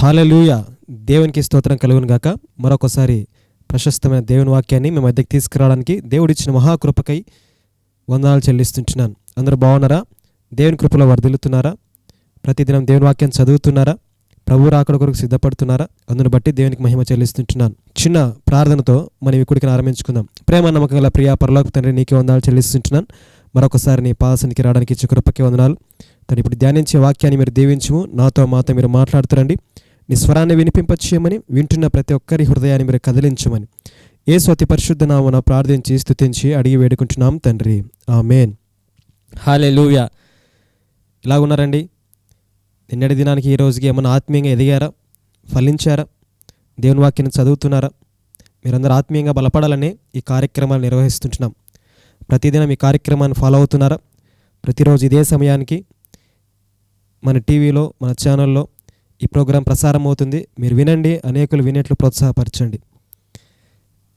Hallelujah. దేవునికి స్తోత్రం కలుగును గాక. మరొకసారి ప్రశస్తమైన దేవుని వాక్యాన్ని మీ మధ్యకి తీసుకురావడానికి దేవుడిచ్చిన మహాకృపకై వందనాలు చెల్లిస్తుంటున్నాను. అందరూ బాగున్నారా? దేవుని కృపలో వర్ధిల్లుతున్నారా ప్రతిదినం దేవుని వాక్యాన్ని చదువుతున్నారా? ప్రభు రాకడ కొరకు సిద్ధపడుతున్నారా? అందును బట్టి దేవునికి మహిమ చెల్లిస్తుంటున్నాను. చిన్న ప్రార్థనతో మనం ఈ ఆరంభించుకుందాం. ప్రేమ నమ్మకం గల ప్రియా పరలోక తండ్రి నీకే వందనాలు చెల్లిస్తుంటున్నాను. మరొకసారి నీ పాదసనికి రావడానికి ఇచ్చే కృపకే వందనాలు. తను ఇప్పుడు ధ్యానించే వాక్యాన్ని మీరు దీవించము. నాతో మాతో మీరు మాట్లాడుతురండి నీ స్వరాన్ని వినిపింపచేయమని వింటున్న ప్రతి ఒక్కరి హృదయాన్ని మీరు కదిలించమని. ఏ స్వతి పరిశుద్ధ నామన ప్రార్థించి స్తుతించి అడిగి వేడుకుంటున్నాం తండ్రి. ఆమెన్. హాలే లూయా ఇలా ఉన్నారండి నిన్నటి దినానికి ఈ రోజుకి ఏమైనా ఆత్మీయంగా ఎదిగారా? ఫలించారా? దేవుని వాక్యాన్ని చదువుతున్నారా? మీరందరూ ఆత్మీయంగా బలపడాలని ఈ కార్యక్రమాలు నిర్వహిస్తుంటున్నాం. ప్రతిదినం ఈ కార్యక్రమాన్ని ఫాలో అవుతున్నారా? ప్రతిరోజు ఇదే సమయానికి మన టీవీలో మన ఛానల్లో ఈ ప్రోగ్రాం ప్రసారం అవుతుంది. మీరు వినండి అనేకులు వినేట్లు ప్రోత్సాహపరచండి.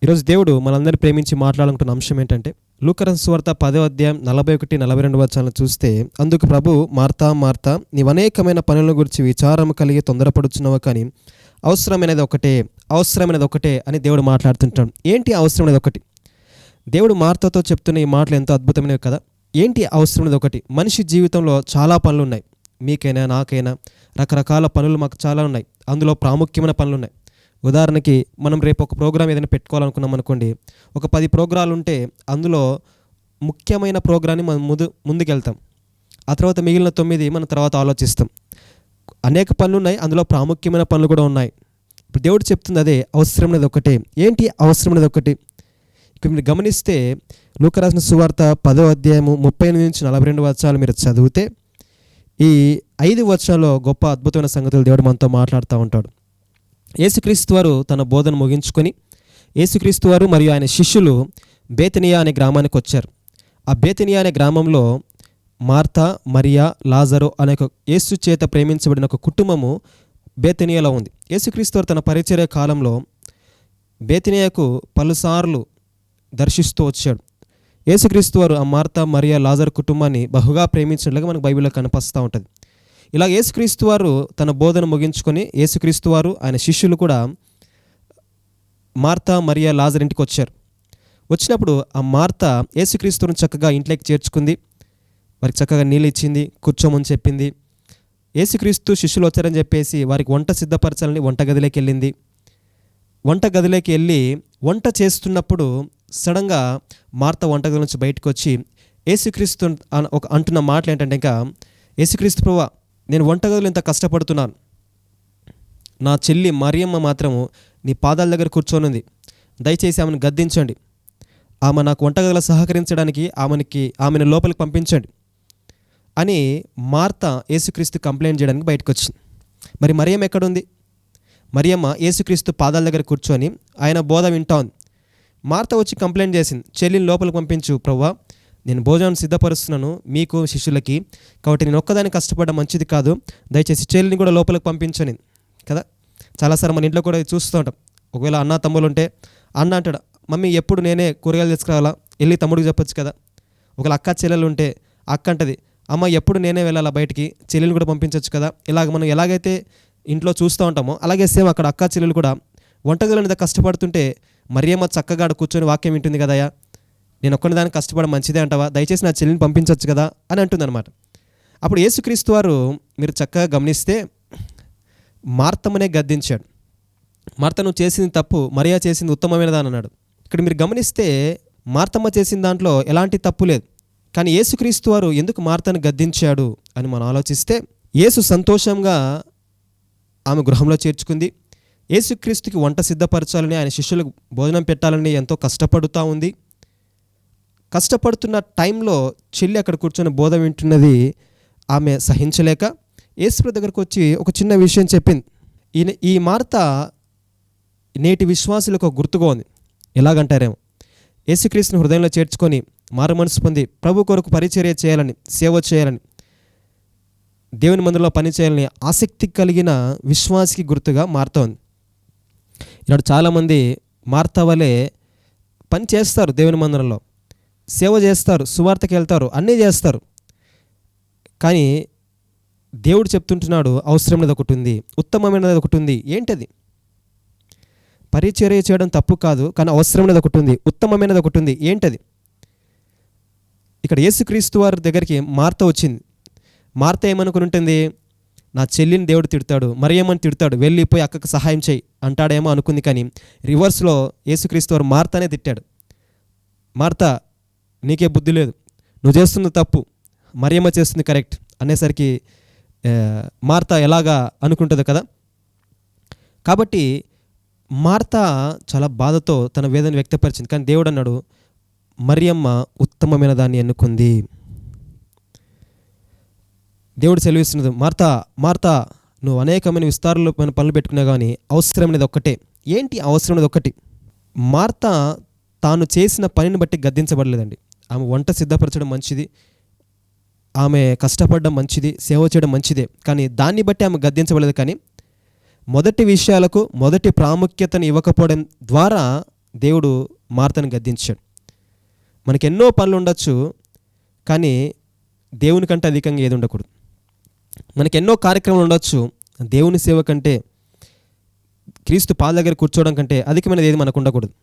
ఈరోజు దేవుడు మనందరినీ ప్రేమించి మాట్లాడాలనుకున్న అంశం ఏంటంటే లూకరన్ సువార్త పదో అధ్యాయం నలభై ఒకటి నలభై రెండు వచ్చాలను చూస్తే అందుకు ప్రభు మార్తా మార్తా నీవు అనేకమైన పనుల గురించి విచారం కలిగి తొందరపడుచున్నావు కానీ అవసరమైనది ఒకటే అవసరమైనది ఒకటే అని దేవుడు మాట్లాడుతుంటాడు. ఏంటి అవసరమైనది ఒకటి? దేవుడు మార్తతో చెప్తున్న ఈ మాటలు ఎంతో అద్భుతమైనవి కదా. ఏంటి అవసరమైనది ఒకటి? మనిషి జీవితంలో చాలా పనులు ఉన్నాయి. మీకైనా నాకైనా రకరకాల పనులు మాకు చాలా ఉన్నాయి. అందులో ప్రాముఖ్యమైన పనులు ఉన్నాయి ఉదాహరణకి మనం రేపు ఒక ప్రోగ్రామ్ ఏదైనా పెట్టుకోవాలనుకున్నాం అనుకోండి. ఒక పది ప్రోగ్రాలు ఉంటే అందులో ముఖ్యమైన ప్రోగ్రాన్ని మనం ముందు ముందుకెళ్తాం. ఆ తర్వాత మిగిలిన తొమ్మిది మనం తర్వాత ఆలోచిస్తాం. అనేక పనులు ఉన్నాయి అందులో ప్రాముఖ్యమైన పనులు కూడా ఉన్నాయి. ఇప్పుడు దేవుడు చెప్తుంది అదే అవసరమైనది ఒకటే. ఏంటి అవసరమైనది ఒకటి? ఇక్కడ మీరు గమనిస్తే లూకరాసిన సువార్త పదో అధ్యాయము ముప్పై ఎనిమిది నుంచి నలభై రెండు వచ్చాలు మీరు చదివితే ఈ ఐదు వర్షాల్లో గొప్ప అద్భుతమైన సంగతులు దేవుడు మనతో మాట్లాడుతూ ఉంటాడు. యేసుక్రీస్తు వారు తన బోధన ముగించుకొని యేసుక్రీస్తు వారు మరియు ఆయన శిష్యులు బేతనియా అనే గ్రామానికి వచ్చారు. ఆ బేతనియా అనే గ్రామంలో మార్తా మరియా లాజరు అనే ఒక యేసు చేత ప్రేమించబడిన ఒక కుటుంబము బేతనియాలో ఉంది. యేసుక్రీస్తు వారు తన పరిచర్య కాలంలో బేతనియాకు పలుసార్లు దర్శిస్తూ వచ్చాడు. యేసుక్రీస్తు వారు ఆ మార్త మరియా లాజర్ కుటుంబాన్ని బహుగా ప్రేమించినట్లుగా మనకు బైబిల్లో కనిపిస్తూ ఉంటుంది. ఇలా యేసుక్రీస్తు వారు తన బోధన ముగించుకొని యేసుక్రీస్తు వారు ఆయన శిష్యులు కూడా మార్త మరియా లాజర్ ఇంటికి వచ్చారు. వచ్చినప్పుడు ఆ మార్త యేసుక్రీస్తును చక్కగా ఇంట్లోకి చేర్చుకుంది. వారికి చక్కగా నీళ్ళు ఇచ్చింది కూర్చోమని చెప్పింది. యేసుక్రీస్తు శిష్యులు వచ్చారని చెప్పేసి వారికి వంట సిద్ధపరచాలని వంటగదిలోకి వెళ్ళింది. వంట గదిలోకి వెళ్ళి వంట చేస్తున్నప్పుడు సడన్గా మార్త వంటగది నుంచి బయటకు వచ్చి యేసుక్రీస్తు ఒక అంటున్న మాటలు ఏంటంటే ఇంకా యేసుక్రీస్తు ప్రభా నేను వంటగదిలో ఇంత కష్టపడుతున్నాను. నా చెల్లి మరియమ్మ మాత్రము నీ పాదాల దగ్గర కూర్చొనుంది. దయచేసి ఆమెను గద్దించండి. ఆమె నాకు వంటగదిలో సహకరించడానికి ఆమెనికి ఆమెను లోపలికి పంపించండి. అని మార్త యేసుక్రీస్తు కంప్లైంట్ చేయడానికి బయటకు వచ్చింది మరి మరియమ్మ ఎక్కడుంది? మరియమ్మ యేసుక్రీస్తు పాదాల దగ్గర కూర్చొని ఆయన బోధ వింటా ఉంది. మార్త వచ్చి కంప్లైంట్ చేసింది. చెల్లిని లోపలికి పంపించు ప్రవ్వా. నేను భోజనం సిద్ధపరుస్తున్నాను మీకు శిష్యులకి. కాబట్టి నేను ఒక్కదాన్ని కష్టపడడం మంచిది కాదు. దయచేసి చెల్లిని కూడా లోపలికి పంపించని. కదా? చాలాసార్లు మన ఇంట్లో కూడా చూస్తూ ఉంటాం. ఒకవేళ అన్న తమ్ముళ్ళు ఉంటే అన్న అంటాడు మమ్మీ ఎప్పుడు నేనే కూరగాయలు తీసుకురావాలా? వెళ్ళి తమ్ముడికి చెప్పొచ్చు కదా? ఒకవేళ అక్క చెల్లెలు ఉంటే అక్క అంటది అమ్మ ఎప్పుడు నేనే వెళ్ళాలా బయటికి? చెల్లెలు కూడా పంపించవచ్చు కదా? ఇలాగ మనం ఎలాగైతే ఇంట్లో చూస్తూ ఉంటామో అలాగే సేమ్ అక్కడ అక్క చెల్లెలు కూడా వంటగదిలో మీద కష్టపడుతుంటే మరియమ్మ చక్కగా ఆడ కూర్చొని వాక్యం వింటుంది కదయ్యా? నేను ఒక్కని దానికి కష్టపడ మంచిదే అంటావా? దయచేసి నా చెల్లిని పంపించవచ్చు కదా? అని అంటుందన్నమాట. అప్పుడు యేసుక్రీస్తు వారు మీరు చక్కగా గమనిస్తే మార్తమ్మనే గద్దించాడు. మార్త నువ్వు చేసింది తప్పు మరియా చేసింది ఉత్తమమైనదా అని అన్నాడు. ఇక్కడ మీరు గమనిస్తే మార్తమ్మ చేసిన దాంట్లో ఎలాంటి తప్పు లేదు. కానీ యేసుక్రీస్తు వారు ఎందుకు మార్తను గద్దించాడు అని మనం ఆలోచిస్తే యేసు సంతోషంగా ఆమె గృహంలో చేర్చుకుంది. యేసుక్రీస్తుకి వంట సిద్ధపరచాలని ఆయన శిష్యులకు భోజనం పెట్టాలని ఎంతో కష్టపడుతూ ఉంది. కష్టపడుతున్న టైంలో చెల్లి అక్కడ కూర్చొని బోధ వింటున్నది ఆమె సహించలేక యేసుప్ర దగ్గరకు వచ్చి ఒక చిన్న విషయం చెప్పింది. ఈయన ఈ మార్త నేటి విశ్వాసులకు ఒక గుర్తుగా ఉంది. ఎలాగంటారేమో? యేసుక్రీస్తుని హృదయంలో చేర్చుకొని మారు మనసు పొంది ప్రభు కొరకు పరిచర్య చేయాలని సేవ చేయాలని దేవుని మందులో పని చేయాలని ఆసక్తి కలిగిన విశ్వాసికి గుర్తుగా మారుతోంది. ఈనాడు చాలామంది మార్త వలె పని చేస్తారు దేవుని మందిరంలో. సేవ చేస్తారు సువార్తకి వెళ్తారు అన్నీ చేస్తారు. కానీ దేవుడు చెప్తుంటున్నాడు అవసరమైనది ఒకటి ఉంది ఉత్తమమైనది ఒకటి ఉంది. ఏంటది? పరిచర్య చేయడం తప్పు కాదు కానీ అవసరమైనది ఒకటి ఉంది ఉత్తమమైనది ఒకటి ఉంది. ఏంటది? ఇక్కడ యేసుక్రీస్తు వారి దగ్గరికి మార్త వచ్చింది. మార్త ఏమనుకుని ఉంటుంది? నా చెల్లిని దేవుడు తిడతాడు మరియమ్మని తిడతాడు వెళ్ళిపోయి అక్కకు సహాయం చేయి అంటాడేమో అనుకుంది కానీ రివర్స్లో యేసుక్రీస్తు వారు మార్తనే తిట్టాడు. మార్త నీకే బుద్ధి లేదు నువ్వు చేస్తుంది తప్పు మరియమ్మ చేస్తుంది కరెక్ట్ అనేసరికి మార్త ఎలాగా అనుకుంటుంది కదా? కాబట్టి మార్త చాలా బాధతో తన వేదన వ్యక్తపరిచింది. కానీ దేవుడు అన్నాడు మరియమ్మ ఉత్తమమైన దాన్ని ఎన్నుకుంది. దేవుడు సెలవిస్తున్నది మార్తా మార్తా నువ్వు అనేకమైన విస్తారమైన పనులు పెట్టుకున్నా కానీ అవసరమైనది ఒక్కటే. ఏంటి అవసరమైనది ఒక్కటి? మార్త తాను చేసిన పనిని బట్టి గద్దించబడలేదండి. ఆమె వంట సిద్ధపరచడం మంచిది ఆమె కష్టపడడం మంచిది సేవ చేయడం మంచిదే. కానీ దాన్ని బట్టి ఆమె గద్దించబడలేదు కానీ మొదటి విషయాలకు మొదటి ప్రాముఖ్యతను ఇవ్వకపోవడం ద్వారా దేవుడు మార్తను గద్దించాడు. మనకి ఎన్నో పనులు ఉండొచ్చు కానీ దేవుని కంటే అధికంగా ఏది ఉండకూడదు. మనకి ఎన్నో కార్యక్రమాలు ఉండొచ్చు. దేవుని సేవ కంటే క్రీస్తు పాద దగ్గర కూర్చోవడం కంటే అధికమైనది ఏది మనకు ఉండకూడదు.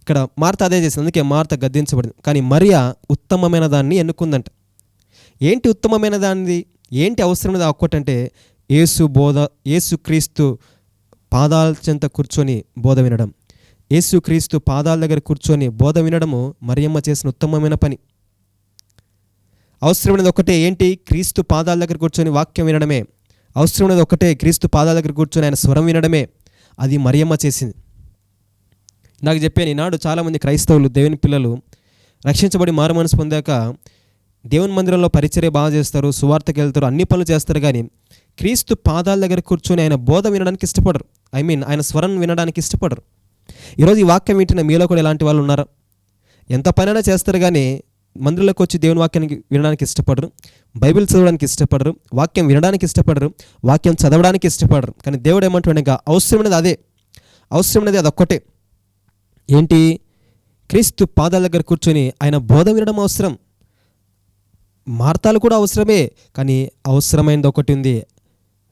ఇక్కడ మార్త అదే చేసింది. అందుకే మార్త గద్దించబడింది. కానీ మరియా ఉత్తమమైన దాన్ని ఎన్నుకుందంట. ఏంటి ఉత్తమమైన దానిది? ఏంటి అవసరమైనది ఒక్కటంటే ఏసు బోధ ఏసు క్రీస్తు పాదాల చెంత కూర్చొని బోధ వినడం. ఏసుక్రీస్తు పాదాల దగ్గర కూర్చొని బోధ వినడము మరియమ్మ చేసిన ఉత్తమమైన పని. అవసరమైనది ఒకటే ఏంటి? క్రీస్తు పాదాల దగ్గర కూర్చొని వాక్యం వినడమే. అవసరమైనది ఒకటే క్రీస్తు పాదాల దగ్గర కూర్చొని ఆయన స్వరం వినడమే. అది మరియమ్మ చేసింది. నాకు చెప్పాను ఈనాడు చాలామంది క్రైస్తవులు దేవుని పిల్లలు రక్షించబడి మారు మనసు పొందాక దేవుని మందిరంలో పరిచర్య బాగా చేస్తారు సువార్తకి వెళ్తారు అన్ని పనులు చేస్తారు కానీ క్రీస్తు పాదాల దగ్గర కూర్చొని ఆయన బోధ వినడానికి ఇష్టపడరు. ఐ మీన్ ఆయన స్వరం వినడానికి ఇష్టపడరు. ఈరోజు ఈ వాక్యం వింటున్న మీలో కూడా ఇలాంటి వాళ్ళు ఉన్నారా? ఎంత పనైనా చేస్తారు కానీ మందిరంలోకి వచ్చి దేవుని వాక్యానికి వినడానికి ఇష్టపడరు. బైబిల్ చదవడానికి ఇష్టపడరు. వాక్యం వినడానికి ఇష్టపడరు. వాక్యం చదవడానికి ఇష్టపడరు. కానీ దేవుడు ఏమంటాడు అవసరమైనది అదే. అవసరమైనది అదొక్కటే. ఏంటి? క్రీస్తు పాదాల దగ్గర కూర్చొని ఆయన బోధ వినడం అవసరం. మార్తాలు కూడా అవసరమే. కానీ అవసరమైనది ఒకటి ఉంది.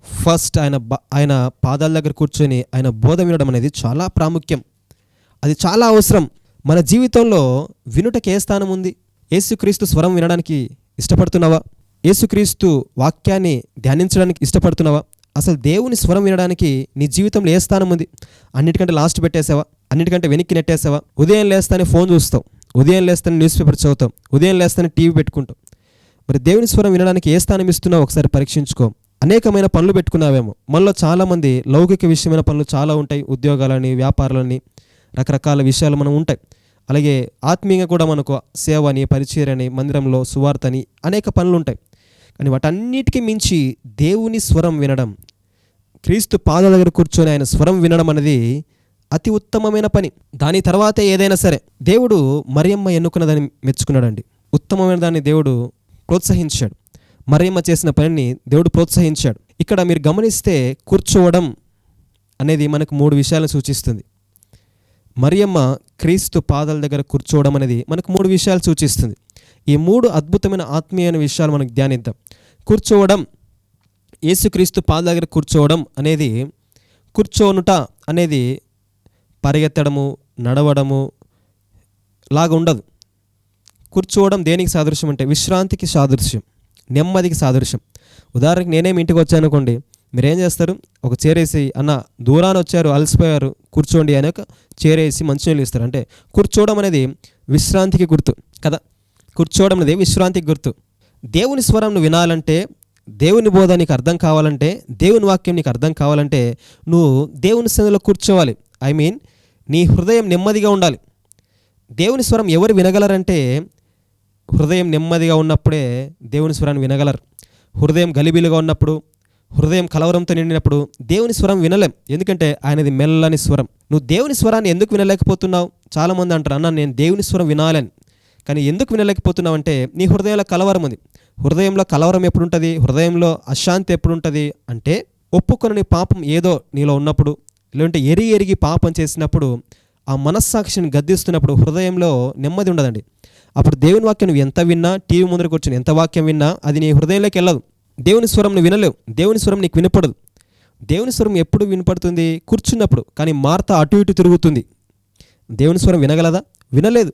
ఫస్ట్ ఆయన ఆయన పాదాల దగ్గర కూర్చొని ఆయన బోధ వినడం అనేది చాలా ప్రాముఖ్యం. అది చాలా అవసరం. మన జీవితంలో వినుటకి ఏ స్థానం ఉంది. యేసుక్రీస్తు స్వరం వినడానికి ఇష్టపడుతున్నావా? యేసుక్రీస్తు వాక్యాన్ని ధ్యానించడానికి ఇష్టపడుతున్నావా? అసలు దేవుని స్వరం వినడానికి నీ జీవితంలో ఏ స్థానం ఉంది? అన్నిటికంటే లాస్ట్ పెట్టేసావా అన్నిటికంటే వెనక్కి నెట్టేసావా ఉదయం లేస్తానే ఫోన్ చూస్తావు. ఉదయం లేస్తానే న్యూస్ పేపర్ చదువుతాం ఉదయం లేస్తానే టీవీ పెట్టుకుంటాం మరి దేవుని స్వరం వినడానికి ఏ స్థానం ఇస్తున్నావు? ఒకసారి పరీక్షించుకో. అనేకమైన పనులు పెట్టుకున్నావేమో. మనలో చాలామంది లౌకిక విషయమైన పనులు చాలా ఉంటాయి. ఉద్యోగాలని వ్యాపారాలని రకరకాల విషయాలు మనం ఉంటాయి. అలాగే ఆత్మీయంగా కూడా మనకు సేవ అని పరిచయని మందిరంలో సువార్తని అనేక పనులు ఉంటాయి కానీ వాటన్నిటికీ మించి దేవుని స్వరం వినడం క్రీస్తు పాదాల దగ్గర కూర్చొని ఆయన స్వరం వినడం అనేది అతి ఉత్తమమైన పని. దాని తర్వాతే ఏదైనా సరే దేవుడు మరియమ్మ ఎన్నుకున్న దాన్ని మెచ్చుకున్నాడండి. ఉత్తమమైన దాన్ని దేవుడు ప్రోత్సహించాడు. మరియమ్మ చేసిన పనిని దేవుడు ప్రోత్సహించాడు. ఇక్కడ మీరు గమనిస్తే కూర్చోవడం అనేది మనకు మూడు విషయాలను సూచిస్తుంది. మరియమ్మ క్రీస్తు పాదాల దగ్గర కూర్చోవడం అనేది మనకు మూడు విషయాలు సూచిస్తుంది. ఈ మూడు అద్భుతమైన ఆత్మీయమైన విషయాలు మనకు ధ్యానిద్దాం. కూర్చోవడం యేసుక్రీస్తు పాదాల దగ్గర కూర్చోవడం అనేది కూర్చోనుట అనేది పరిగెత్తడము నడవడము లాగా ఉండదు. కూర్చోవడం దేనికి సాదృశ్యం అంటే విశ్రాంతికి సాదృశ్యం నెమ్మదికి సాదృశ్యం. ఉదాహరణకి నేనేమి ఇంటికి వచ్చానుకోండి మీరేం చేస్తారు? ఒక చేరేసి అన్న దూరాన వచ్చారు అలసిపోయారు కూర్చోండి అని ఒక చేరేసి మంచినీళ్ళు ఇస్తారు. అంటే కూర్చోవడం అనేది విశ్రాంతికి గుర్తు కదా? కూర్చోవడం అనేది విశ్రాంతికి గుర్తు. దేవుని స్వరం నువ్వు వినాలంటే దేవుని బోధ నీకు అర్థం కావాలంటే దేవుని వాక్యం నీకు అర్థం కావాలంటే నువ్వు దేవుని సన్నిధిలో కూర్చోవాలి. ఐ మీన్ నీ హృదయం నెమ్మదిగా ఉండాలి. దేవుని స్వరం ఎవరు వినగలరంటే హృదయం నెమ్మదిగా ఉన్నప్పుడే దేవుని స్వరాన్ని వినగలరు. హృదయం గలిబిలుగా ఉన్నప్పుడు హృదయం కలవరంతో నిండినప్పుడు దేవుని స్వరం వినలేం. ఎందుకంటే ఆయనది మెల్లని స్వరం. నువ్వు దేవుని స్వరాన్ని ఎందుకు వినలేకపోతున్నావు? చాలామంది అంటారు అన్న నేను దేవుని స్వరం వినాలని. కానీ ఎందుకు వినలేకపోతున్నావు అంటే నీ హృదయంలో కలవరం ఉంది. హృదయంలో కలవరం ఎప్పుడు ఉంటుంది హృదయంలో అశాంతి ఎప్పుడు ఉంటుంది అంటే ఒప్పుకొని పాపం ఏదో నీలో ఉన్నప్పుడు లేదంటే ఎరిగి ఎరిగి పాపం చేసినప్పుడు ఆ మనస్సాక్షిని గద్దిస్తున్నప్పుడు హృదయంలో నెమ్మది ఉండదండి. అప్పుడు దేవుని వాక్యం నువ్వు ఎంత విన్నా టీవీ ముందర కూర్చొని ఎంత వాక్యం విన్నా అది నీ హృదయంలోకి వెళ్ళదు. దేవుని స్వరంని వినలేవు. దేవుని స్వరం నీకు వినపడదు. దేవుని స్వరం ఎప్పుడు వినపడుతుంది? కూర్చున్నప్పుడు. కానీ మార్త అటు ఇటు తిరుగుతుంది. దేవుని స్వరం వినగలదా? వినలేదు.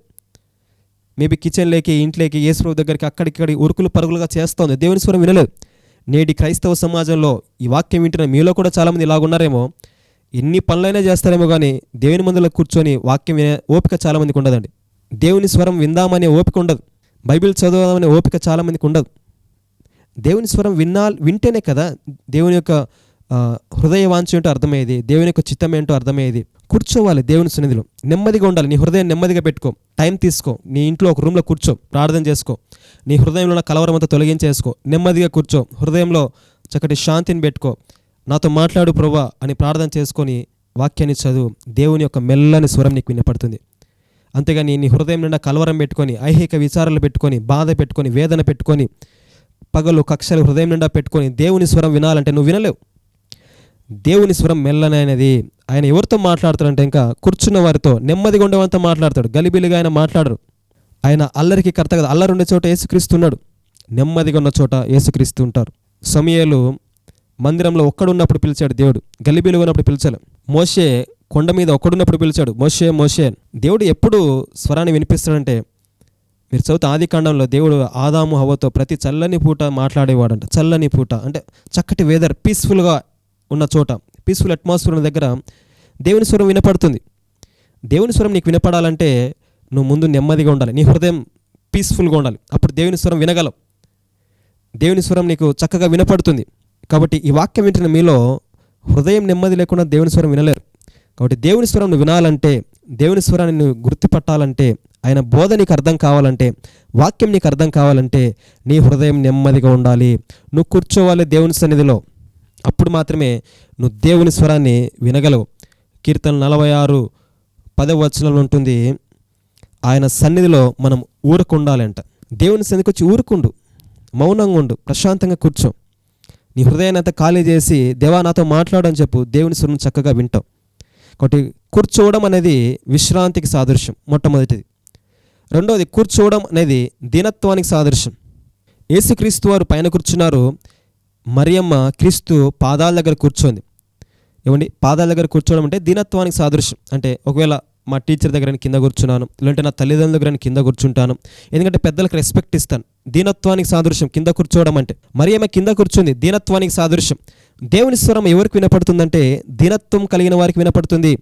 మేబీ కిచెన్లోకి ఇంట్లోకి యేసు దగ్గరికి అక్కడిక్కడి ఉరుకులు పరుగులుగా చేస్తోంది. దేవుని స్వరం వినలేదు. నేటి క్రైస్తవ సమాజంలో ఈ వాక్యం వింటున్న మీలో కూడా చాలామంది ఇలాగున్నారేమో. ఎన్ని పనులైనా చేస్తారేమో కానీ దేవుని మందులో కూర్చొని వాక్యం వినే ఓపిక చాలామందికి ఉండదండి. దేవుని స్వరం విందామనే ఓపిక ఉండదు. బైబిల్ చదవదామనే ఓపిక చాలామందికి ఉండదు. దేవుని స్వరం విన్నా వింటేనే కదా దేవుని యొక్క హృదయ వాంఛ ఏంటో అర్థమయ్యేది దేవుని యొక్క చిత్తం ఏంటో అర్థమయ్యేది. కూర్చోవాలి దేవుని సన్నిధిలో. నెమ్మదిగా ఉండాలి. నీ హృదయం నెమ్మదిగా పెట్టుకో. టైం తీసుకో. నీ ఇంట్లో ఒక రూమ్లో కూర్చో. ప్రార్థన చేసుకో. నీ హృదయంలో ఉన్న కలవరం అంతా తొలగించేసుకో. నెమ్మదిగా కూర్చో. హృదయంలో చక్కటి శాంతిని పెట్టుకో. నాతో మాట్లాడు ప్రభా అని ప్రార్థన చేసుకొని వాక్యాన్ని చదువు. దేవుని యొక్క మెల్లని స్వరం నీకు వినపడుతుంది. అంతేగాని నీ హృదయం నిండా కలవరం పెట్టుకొని ఐహిక విచారాలు పెట్టుకొని బాధ పెట్టుకొని వేదన పెట్టుకొని పగలు కక్షలు హృదయం నిండా పెట్టుకొని దేవుని స్వరం వినాలంటే నువ్వు వినలేవు. దేవుని స్వరం మెల్లనైనది ఆయన ఎవరితో మాట్లాడతాడంటే ఇంకా కూర్చున్న వారితో నెమ్మదిగా ఉండేవారితో మాట్లాడతాడు. గలిబిలిగా ఆయన మాట్లాడరు. ఆయన అల్లరికి కర్త కదా అల్లరి ఉండే చోట యేసుక్రీస్తు ఉన్నాడు. నెమ్మదిగా ఉన్న చోట యేసుక్రీస్తు ఉంటారు. సమయాలు మందిరంలో ఒక్కడున్నప్పుడు పిలిచాడు దేవుడు. గలిబిలిగా ఉన్నప్పుడు పిలిచాడు మోషే కొండ మీద ఒక్కడున్నప్పుడు పిలిచాడు. మోషే మోషే దేవుడు ఎప్పుడు స్వరాన్ని వినిపిస్తాడంటే మీరు చదువుతా ఆది కాండంలో దేవుడు ఆదాము హవతో ప్రతి చల్లని పూట మాట్లాడేవాడంట. చల్లని పూట. అంటే చక్కటి వెదర్ పీస్ఫుల్గా ఉన్న చోట. పీస్ఫుల్ అట్మాస్ఫియర్ ఉన్న దగ్గర దేవుని స్వరం వినపడుతుంది. దేవుని స్వరం నీకు వినపడాలంటే నువ్వు ముందు నెమ్మదిగా ఉండాలి. నీ హృదయం పీస్ఫుల్గా ఉండాలి. అప్పుడు దేవుని స్వరం వినగలవు దేవుని స్వరం నీకు చక్కగా వినపడుతుంది. కాబట్టి ఈ వాక్యం వింటున్న మీలో హృదయం నెమ్మది లేకుండా దేవుని స్వరం వినలేరు. కాబట్టి దేవుని స్వరం నువ్వు వినాలంటే దేవుని స్వరాన్ని నువ్వు గుర్తుపట్టాలంటే ఆయన బోధ నీకు అర్థం కావాలంటే వాక్యం నీకు అర్థం కావాలంటే నీ హృదయం నెమ్మదిగా ఉండాలి. నువ్వు కూర్చోవాలి దేవుని సన్నిధిలో. అప్పుడు మాత్రమే నువ్వు దేవుని స్వరాన్ని వినగలవు. కీర్తన నలభై ఆరు పదవచనంలో ఉంటుంది ఆయన సన్నిధిలో మనం ఊరుకుండాలంట. దేవుని సన్నిధికి వచ్చి ఊరుకుండు మౌనంగా ఉండు ప్రశాంతంగా కూర్చో. నీ హృదయాన్ని అంతా ఖాళీ చేసి దేవా నాతో మాట్లాడని చెప్పు దేవుని స్వరం చక్కగా వింటావు. కాబట్టి కూర్చోవడం అనేది విశ్రాంతికి సాదృశ్యం మొట్టమొదటిది. రెండవది కూర్చోవడం అనేది దీనత్వానికి సాదృశ్యం. యేసుక్రీస్తు వారు పైన కూర్చున్నారు. మరియమ్మ క్రీస్తు పాదాల దగ్గర కూర్చోంది. ఏమండి? పాదాల దగ్గర కూర్చోవడం అంటే దీనత్వానికి సాదృశ్యం. అంటే ఒకవేళ మా టీచర్ దగ్గర కింద కూర్చున్నాను లేదంటే నా తల్లిదండ్రుల దగ్గర కింద కూర్చుంటాను ఎందుకంటే పెద్దలకు రెస్పెక్ట్ ఇస్తాను. దీనత్వానికి సాదృశ్యం. కింద కూర్చోవడం అంటే మరి ఆమె కింద కూర్చుంది. దీనత్వానికి సాదృశ్యం. దేవుని స్వరం ఎవరికి వినపడుతుందంటే దీనత్వం కలిగిన వారికి వినపడుతుంది.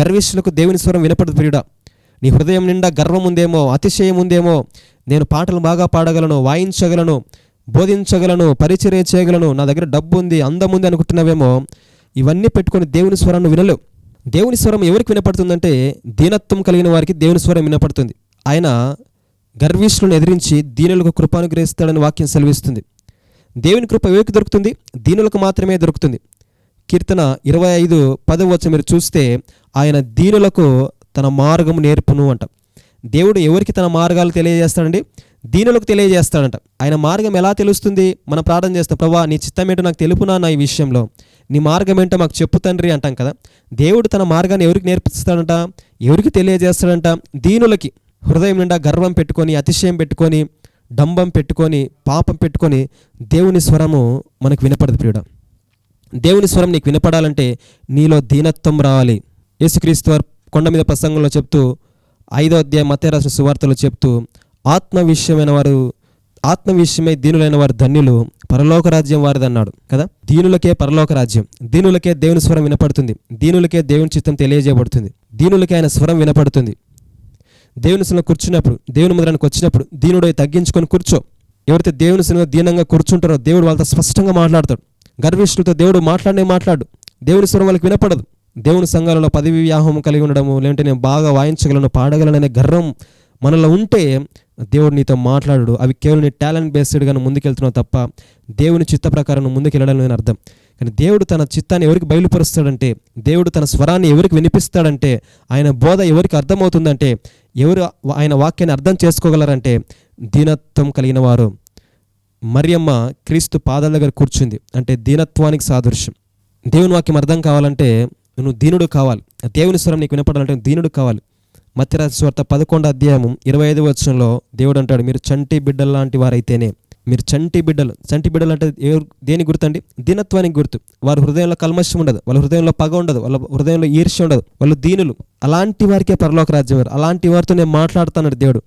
గర్విష్ఠులకు దేవుని స్వరం వినపడదు ప్రియుడా. నీ హృదయం నిండా గర్వం ఉందేమో అతిశయం ఉందేమో నేను పాటలు బాగా పాడగలను వాయించగలను బోధించగలను పరిచర్య చేయగలను నా దగ్గర డబ్బు ఉంది అందం ఉంది అనుకుంటున్నావేమో ఇవన్నీ పెట్టుకొని దేవుని స్వరాన్ని వినలేవు. దేవుని స్వరం ఎవరికి వినపడుతుందంటే దీనత్వం కలిగిన వారికి దేవుని స్వరం వినపడుతుంది. ఆయన గర్విష్ఠులను ఎదిరించి దీనులకు కృపానుగ్రహిస్తాడని వాక్యం సెలవిస్తుంది. దేవుని కృప ఎవరికి దొరుకుతుంది? దీనులకు మాత్రమే దొరుకుతుంది. కీర్తన ఇరవై ఐదు పదవ వచ్చి మీరు చూస్తే ఆయన దీనులకు తన మార్గము నేర్పును అంట. దేవుడు ఎవరికి తన మార్గాలు తెలియజేస్తాడండి? దీనులకు తెలియజేస్తాడంట. ఆయన మార్గం ఎలా తెలుస్తుంది? మనం ప్రార్థన చేస్తాం ప్రభా నీ చిత్తం ఏంటో నాకు తెలుపునా నా ఈ విషయంలో. నీ మార్గం ఏంటో మాకు చెప్పు తండ్రి అంటాం కదా. దేవుడు తన మార్గాన్ని ఎవరికి నేర్పిస్తాడంట? ఎవరికి తెలియజేస్తాడంట? దీనులకి. హృదయం నిండా గర్వం పెట్టుకొని అతిశయం పెట్టుకొని డంబం పెట్టుకొని పాపం పెట్టుకొని దేవుని స్వరము మనకు వినపడదు ప్రియుడ. దేవుని స్వరం నీకు వినపడాలంటే నీలో దీనత్వం రావాలి. యేసుక్రీస్తు వారు కొండ మీద ప్రసంగంలో చెప్తూ ఐదో అధ్యాయం మతేరాసిన సువార్తలు చెప్తూ ఆత్మ విషయమైన వారు ఆత్మ విషయమై దీనులైన వారు ధన్యులు పరలోక రాజ్యం వారిదన్నాడు కదా? దీనులకే పరలోక రాజ్యం దీనులకే దేవుని స్వరం వినపడుతుంది దీనులకే దేవుని చిత్తం తెలియజేయబడుతుంది దీనులకే ఆయన స్వరం వినపడుతుంది. దేవుని సన్నిధిలో కూర్చున్నప్పుడు దేవుని ముద్రానికి వచ్చినప్పుడు దీనుడై తగ్గించుకొని కూర్చో. ఎవరైతే దేవుని సన్నిధిలో దీనంగా కూర్చుంటారో దేవుడు వాళ్ళతో స్పష్టంగా మాట్లాడతాడు. గర్విష్ఠులతో దేవుడు మాట్లాడనే మాట్లాడు. దేవుని స్వరం వాళ్ళకి వినపడదు. దేవుని సంఘాలలో పదవి వ్యాహం కలిగి ఉండడము లేదంటే నేను బాగా వాయించగలను పాడగలననే గర్వం మనలో ఉంటే దేవుడు నీతో మాట్లాడు అవి కేవలం నీ టాలెంట్ బేస్డ్గా ముందుకెళ్తున్నావు తప్ప దేవుని చిత్త ప్రకారం ముందుకెళ్ళడం లేని అర్థం. కానీ దేవుడు తన చిత్తాన్ని ఎవరికి బయలుపరుస్తాడంటే దేవుడు తన స్వరాన్ని ఎవరికి వినిపిస్తాడంటే ఆయన బోధ ఎవరికి అర్థమవుతుందంటే ఎవరు ఆయన వాక్యాన్ని అర్థం చేసుకోగలరంటే దీనత్వం కలిగిన వారు. మరియమ్మ క్రీస్తు పాదాల దగ్గర కూర్చుంది. అంటే దీనత్వానికి సాదృశ్యం. దేవుని వాక్యం అర్థం కావాలంటే నువ్వు దీనుడు కావాలి. దేవుని స్వరం నీకు వినపడాలంటే దీనుడు కావాలి. మత్స్యరాజ స్వార్థ పదకొండు అధ్యాయం ఇరవై ఐదు వచ్చంలో దేవుడు అంటాడు మీరు చంటి బిడ్డల్లాంటి వారైతేనే మీరు చంటి బిడ్డలు. చంటి బిడ్డలు అంటే ఏ దేని గుర్తండి? దీనత్వానికి గుర్తు. వారి హృదయంలో కల్మషం ఉండదు వాళ్ళ హృదయంలో పగ ఉండదు వాళ్ళ హృదయంలో ఈర్ష్య ఉండదు వాళ్ళు దీనులు. అలాంటి వారికే పరలోక రాజ్యం వారు అలాంటి వారితో నేను మాట్లాడుతున్నాడు దేవుడు.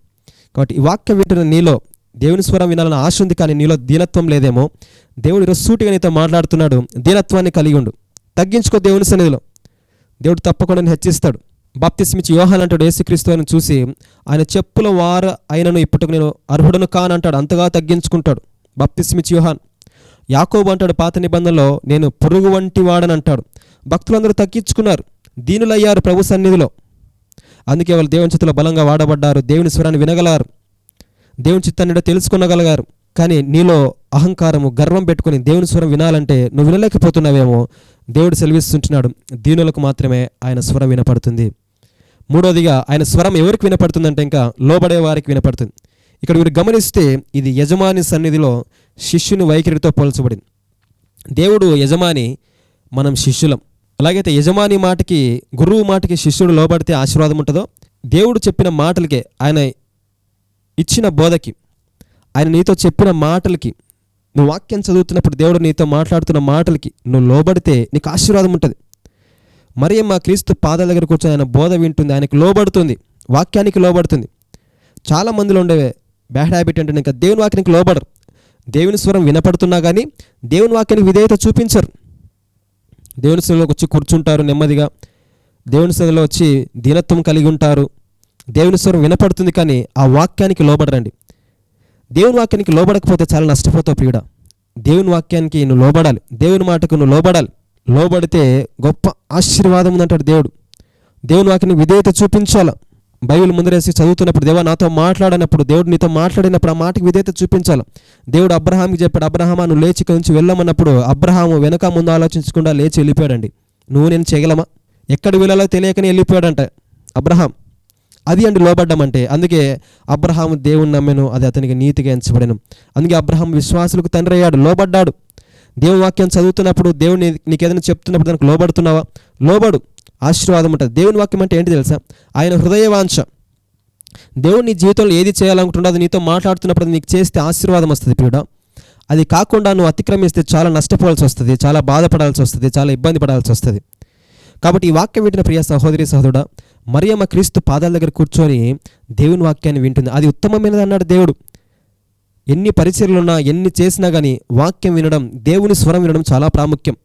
కాబట్టి ఈ వాక్యం వింటున్న నీలో దేవుని స్వరం వినాలని ఆశ ఉంది కానీ నీలో దీనత్వం లేదేమో. దేవుడు ఈరోజు సూటిగా నీతో మాట్లాడుతున్నాడు దీనత్వాన్ని కలిగి ఉండు. తగ్గించుకో దేవుని సన్నిధిలో. దేవుడు తప్పకుండా హెచ్చిస్తాడు. బాప్తిస్మిచ్చి యోహాన్ అంటాడు యేసుక్రీస్తు అని చూసి ఆయన చెప్పుల వార అయినను ఇప్పటికి నేను అర్హుడను కానంటాడు అంతగా తగ్గించుకుంటాడు బాప్తిస్మిచ్చి యోహాన్. యాకోబు అంటాడు పాత నిబంధనలో నేను పురుగు వంటి వాడని అంటాడు. భక్తులందరూ తగ్గించుకున్నారు. దీనులయ్యారు ప్రభు సన్నిధిలో. అందుకే వాళ్ళు దేవుని చేతిలో బలంగా వాడబడ్డారు. దేవుని స్వరాన్ని వినగలరు. దేవుని చిత్తాన్ని తెలుసుకునగలిగారు. కానీ నీలో అహంకారము గర్వం పెట్టుకుని దేవుని స్వరం వినాలంటే నువ్వు వినలేకపోతున్నావేమో. దేవుడు సెలవిస్తుంటున్నాడు దీనులకు మాత్రమే ఆయన స్వరం వినపడుతుంది. మూడోదిగా ఆయన స్వరం ఎవరికి వినపడుతుందంటే ఇంకా లోబడే వారికి వినపడుతుంది. ఇక్కడ మీరు గమనిస్తే ఇది యజమాని సన్నిధిలో శిష్యుని వైఖరితో పోల్చబడింది. దేవుడు యజమాని మనం శిష్యులం. అలాగైతే యజమాని మాటకి గురువు మాటకి శిష్యుడు లోబడితే ఆశీర్వాదం ఉంటుందో? దేవుడు చెప్పిన మాటలకే ఆయన ఇచ్చిన బోధకి ఆయన నీతో చెప్పిన మాటలకి నువ్వు వాక్యం చదువుతున్నప్పుడు దేవుడు నీతో మాట్లాడుతున్న మాటలకి నువ్వు లోబడితే నీకు ఆశీర్వాదం ఉంటుంది. మరి మా క్రీస్తు పాదాల దగ్గర కూర్చొని ఆయన బోధ వింటుంది ఆయనకు లోబడుతుంది వాక్యానికి లోబడుతుంది. చాలా మందిలో ఉండేవే బ్యాడ్ హ్యాబిట్ అంటే ఇంకా దేవుని వాక్యానికి లోబడరు. దేవుని స్వరం వినపడుతున్నా కానీ దేవుని వాక్యానికి విధేయత చూపించరు. దేవుని సన్నిధిలోకి వచ్చి కూర్చుంటారు నెమ్మదిగా. దేవుని సన్నిధిలో వచ్చి దీనత్వం కలిగి ఉంటారు. దేవుని స్వరం వినపడుతుంది కానీ ఆ వాక్యానికి లోబడరండి. దేవుని వాక్యానికి లోబడకపోతే చాలా నష్టపోతావు ప్రియుడ. దేవుని వాక్యానికి నువ్వు లోబడాలి. దేవుని మాటకు నువ్వు లోబడాలి. లోబడితే గొప్ప ఆశీర్వాదం ఉందంటాడు దేవుడు. దేవుని వాక్యానికి విధేయత చూపించాలి? బైబిల్ ముందరేసి చదువుతున్నప్పుడు దేవా నాతో మాట్లాడినప్పుడు దేవుడు నీతో మాట్లాడినప్పుడు ఆ మాటకి విధేయత చూపించాలి? దేవుడు అబ్రహాంకి చెప్పాడు అబ్రహామా నువ్వు లేచి ఇక్కడి నుంచి వెళ్ళమన్నప్పుడు అబ్రహాము వెనక ముందు ఆలోచించకుండా లేచి వెళ్ళిపోయాడండి. నువ్వు నేను చేయగలమా? ఎక్కడ వెళ్ళాలో తెలియకనే వెళ్ళిపోయాడంట అబ్రహాం. అది అండి లోబడ్డం అంటే. అందుకే అబ్రహాము దేవుని నమ్మెను అది అతనికి నీతిగా ఎంచబడను. అందుకే అబ్రహాం విశ్వాసులకు తండ్రి అయ్యాడు లోబడ్డాడు. దేవుని వాక్యం చదువుతున్నప్పుడు దేవుని నీకు ఏదైనా చెప్తున్నప్పుడు దానికి లోబడుతున్నావా? లోబడు. ఆశీర్వాదం ఉంటుంది. దేవుని వాక్యం అంటే ఏంటి తెలుసా? ఆయన హృదయవాంఛ. దేవుడు నీ జీవితంలో ఏది చేయాలనుకుంటుండో అది నీతో మాట్లాడుతున్నప్పుడు నీకు చేస్తే ఆశీర్వాదం వస్తుంది పీడ అది కాకుండా నువ్వు అతిక్రమిస్తే చాలా నష్టపోవాల్సి వస్తుంది చాలా బాధపడాల్సి వస్తుంది చాలా ఇబ్బంది పడాల్సి వస్తుంది. కాబట్టి ఈ వాక్యం వింటిన ప్రియ సహోదరి సహోదరుడా మరియమ్మ క్రీస్తు పాదాల దగ్గర కూర్చొని దేవుని వాక్యాన్ని వింటుంది. అది ఉత్తమమైనది అన్నాడు దేవుడు. ఎన్ని పరిచయలున్నా ఎన్ని చేసినా కానీ వాక్యం వినడం దేవుని స్వరం వినడం చాలా ప్రాముఖ్యం.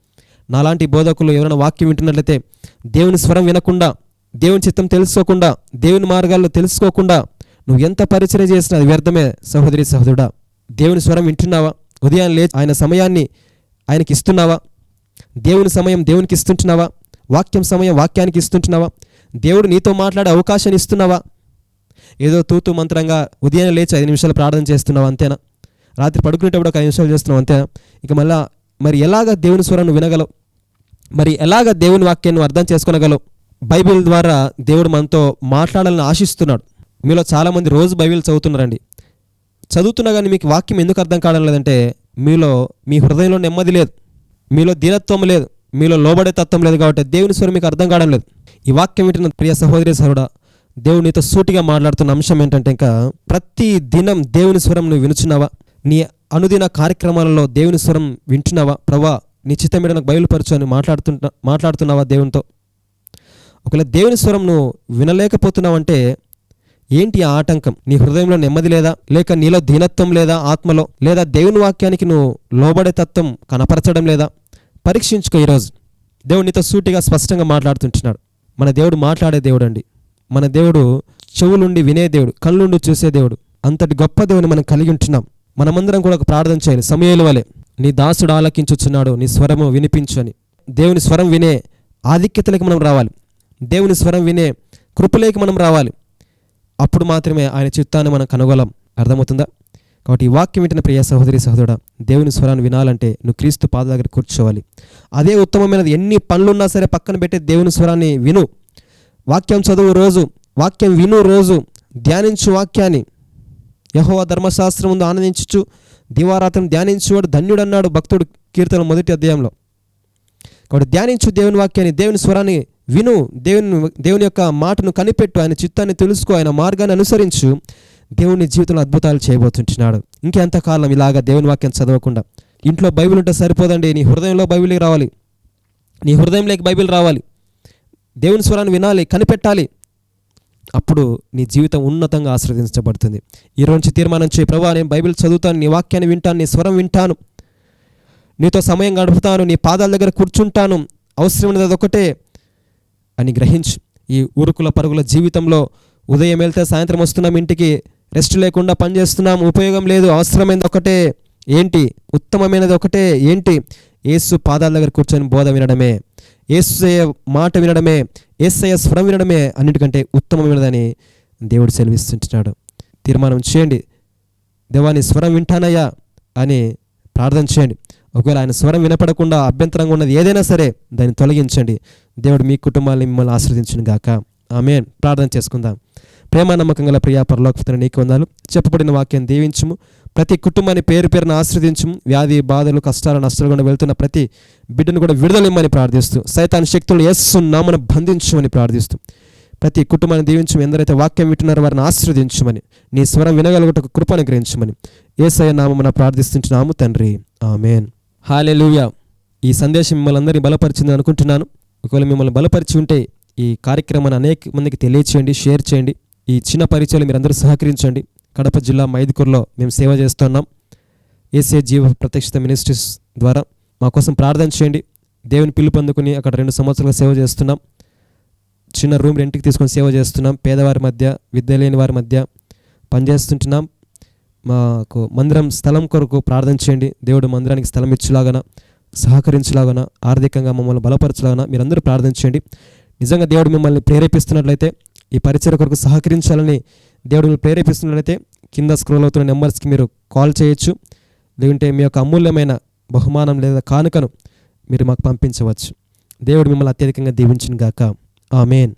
నాలాంటి బోధకులు ఎవరైనా వాక్యం వింటున్నట్లయితే దేవుని స్వరం వినకుండా దేవుని చిత్తం తెలుసుకోకుండా దేవుని మార్గాల్లో తెలుసుకోకుండా నువ్వు ఎంత పరిచయం చేసినా అది వ్యర్థమే. సహోదరి సహోదరుడా దేవుని స్వరం వింటున్నావా? ఉదయం లే ఆయన సమయాన్ని ఆయనకి ఇస్తున్నావా? దేవుని సమయం దేవునికి ఇస్తుంటున్నావా? వాక్యం సమయం వాక్యానికి ఇస్తుంటున్నావా? దేవుడు నీతో మాట్లాడే అవకాశాన్ని ఇస్తున్నావా? ఏదో తూతు మంత్రంగా ఉదయం లేచి ఐదు నిమిషాలు ప్రార్థన చేస్తున్నావు అంతేనా? రాత్రి పడుకునేటప్పుడు ఒక ఐదు నిమిషాలు చేస్తున్నావు అంతేనా? ఇక మళ్ళా మరి ఎలాగ దేవుని స్వరాన్ని వినగలవు? మరి ఎలాగ దేవుని వాక్యాన్ని అర్థం చేసుకోనగలవు? బైబిల్ ద్వారా దేవుడు మనతో మాట్లాడాలని ఆశిస్తున్నాడు. మీలో చాలామంది రోజు బైబిల్ చదువుతున్నారండి. చదువుతున్నా కానీ మీకు వాక్యం ఎందుకు అర్థం కావడం లేదంటే మీలో మీ హృదయంలో నెమ్మది లేదు. మీలో దీనత్వం లేదు. మీలో లోబడే తత్వం లేదు కాబట్టి దేవుని స్వరం మీకు అర్థం కావడం లేదు. ఈ వాక్యం వింటున్న ప్రియ సహోదరి సహోడా దేవుడు నీతో సూటిగా మాట్లాడుతున్న అంశం ఏంటంటే ఇంకా ప్రతి దినం దేవుని స్వరం నువ్వు వినుచున్నావా? నీ అనుదిన కార్యక్రమాలలో దేవుని స్వరం వింటున్నావా? ప్రభా నీ చిత్తం నాకు బయలుపరచు అని మాట్లాడుతుంటా మాట్లాడుతున్నావా దేవునితో? ఒకవేళ దేవుని స్వరం నువ్వు వినలేకపోతున్నావంటే ఏంటి ఆ ఆటంకం? నీ హృదయంలో నెమ్మది లేదా? లేక నీలో దీనత్వం లేదా ఆత్మలో? లేదా దేవుని వాక్యానికి నువ్వు లోబడే తత్వం కనపరచడం లేదా? పరీక్షించుకో ఈరోజు. దేవుడు నీతో సూటిగా స్పష్టంగా మాట్లాడుతుంటున్నాడు. మన దేవుడు మాట్లాడే దేవుడు అండి మన దేవుడు చెవులుండి వినే దేవుడు కళ్ళుండి చూసే దేవుడు. అంతటి గొప్ప దేవుని మనం కలిగి ఉంటున్నాం. మనమందరం కూడా ఒక ప్రార్థన చేయాలి. సమయాల వలె నీ దాసుడు ఆలకించుచున్నాడు నీ స్వరము వినిపించు అని దేవుని స్వరం వినే ఆధిక్యతలకు మనం రావాలి. దేవుని స్వరం వినే కృపలేకి మనం రావాలి. అప్పుడు మాత్రమే ఆయన చిత్తాన్ని మనం కనుగొలం. అర్థమవుతుందా? కాబట్టి ఈ వాక్యం వింటున్న ప్రియ సహోదరి సహోదరుడ దేవుని స్వరాన్ని వినాలంటే నువ్వు క్రీస్తు పాద దగ్గర కూర్చోవాలి. అదే ఉత్తమమైనది ఎన్ని పనులున్నా సరే పక్కన పెట్టే దేవుని స్వరాన్ని విను. వాక్యం చదువు రోజు వాక్యం విను రోజు ధ్యానించు వాక్యాన్ని. యహోవ ధర్మశాస్త్రం ముందు ఆనందించు దివారాత్రం ధ్యానించువాడు ధన్యుడన్నాడు భక్తుడు కీర్తన మొదటి అధ్యాయంలో. కాబట్టి ధ్యానించు దేవుని వాక్యాన్ని దేవుని స్వరాన్ని విను. దేవుని దేవుని యొక్క మాటను కనిపెట్టు ఆయన చిత్తాన్ని తెలుసుకో ఆయన మార్గాన్ని అనుసరించు. దేవుని జీవితంలో అద్భుతాలు చేయబోతుంటున్నాడు. ఇంకెంతకాలం ఇలాగ దేవుని వాక్యం చదవకుండా. ఇంట్లో బైబిల్ ఉంటే సరిపోదండి. నీ హృదయంలో బైబిల్కి రావాలి. నీ హృదయంలోకి బైబిల్ రావాలి. దేవుని స్వరాన్ని వినాలి కనిపెట్టాలి. అప్పుడు నీ జీవితం ఉన్నతంగా ఆశీర్వదించబడుతుంది ఈ రోజు తీర్మానం చేయి. ప్రభా నేను బైబిల్ చదువుతాను నీ వాక్యాన్ని వింటాను నీ స్వరం వింటాను. నీతో సమయం గడుపుతాను నీ పాదాల దగ్గర కూర్చుంటాను. అవసరమైనది అదొకటే అని గ్రహించు. ఈ ఉరుకుల పరుగుల జీవితంలో ఉదయం వెళ్తే సాయంత్రం వస్తున్నాం ఇంటికి. రెస్ట్ లేకుండా పనిచేస్తున్నాం ఉపయోగం లేదు అవసరమైనది ఒకటే. ఏంటి? ఉత్తమమైనది ఒకటే. ఏంటి? ఏసు పాదాల దగ్గర కూర్చొని బోధ వినడమే. ఏసయ మాట వినడమే. ఏసయ స్వరం వినడమే అన్నిటికంటే ఉత్తమమైనదని దేవుడు సెలవిస్తుంటున్నాడు. తీర్మానం చేయండి. దేవాని స్వరం వింటానయ్యా అని ప్రార్థన చేయండి. ఒకవేళ ఆయన స్వరం వినపడకుండా అభ్యంతరంగా ఉన్నది ఏదైనా సరే దాన్ని తొలగించండి. దేవుడు మీ కుటుంబాన్ని మిమ్మల్ని ఆశ్రదించును గాక ఆమె ప్రార్థన చేసుకుందాం. ప్రేమ నమ్మకం గల ప్రియా పరలోకపుత్ర నీకు వందాలు. చెప్పబడిన వాక్యం దీవించుము. ప్రతి కుటుంబాన్ని పేరు పేరున ఆశ్రదించుము వ్యాధి బాధలు కష్టాలు నష్టాలు కూడా వెళ్తున్న ప్రతి బిడ్డను కూడా విడుదలిమ్మని ప్రార్థిస్తూ సైతాన్ శక్తులు యస్సు నామను బంధించమని ప్రార్థిస్తూ ప్రతి కుటుంబాన్ని దీవించు ఎందరైతే వాక్యం వింటున్నారో వారిని ఆశ్రదించమని నీ స్వరం వినగలుగుటకు కృపను గ్రహించమని ఏసయ నామమున ప్రార్థిస్తుంటున్నాము తండ్రి. ఆమెన్. హాలెలూయా. ఈ సందేశం మిమ్మల్ని అందరినీ బలపరిచింది అనుకుంటున్నాను. ఒకవేళ మిమ్మల్ని బలపరిచి ఉంటే ఈ కార్యక్రమాన్ని అనేక మందికి తెలియచేయండి షేర్ చేయండి. ఈ చిన్న పరిచయాలు మీరందరూ సహకరించండి. కడప జిల్లా మైదుకూరులో మేము సేవ చేస్తున్నాం. ఏసే జీవ ప్రత్యక్షత మినిస్ట్రీస్ ద్వారా మా కోసం ప్రార్థన చేయండి. దేవుని పిలుపు అందుకుని అక్కడ రెండు సంవత్సరాలుగా సేవ చేస్తున్నాం. చిన్న రూమ్ రెంట్కి తీసుకొని సేవ చేస్తున్నాం. పేదవారి మధ్య విద్య లేని వారి మధ్య పనిచేస్తుంటున్నాం మాకు మందిరం స్థలం కొరకు ప్రార్థన చేయండి. దేవుడు మందిరానికి స్థలం ఇచ్చేలాగన సహకరించలాగన ఆర్థికంగా మమ్మల్ని బలపరచలాగన మీరందరూ ప్రార్థన చేయండి. నిజంగా దేవుడు మిమ్మల్ని ప్రేరేపిస్తున్నట్లయితే ఈ పరిచయ కొరకు సహకరించాలని దేవుడు ప్రేరేపిస్తున్నట్లయితే కింద స్క్రోల్ అవుతున్న నెంబర్స్కి మీరు కాల్ చేయొచ్చు. లేకుంటే మీ యొక్క అమూల్యమైన బహుమానం లేదా కానుకను మీరు మాకు పంపించవచ్చు. దేవుడు మిమ్మల్ని అత్యధికంగా దీవించిన గాక ఆమెన్.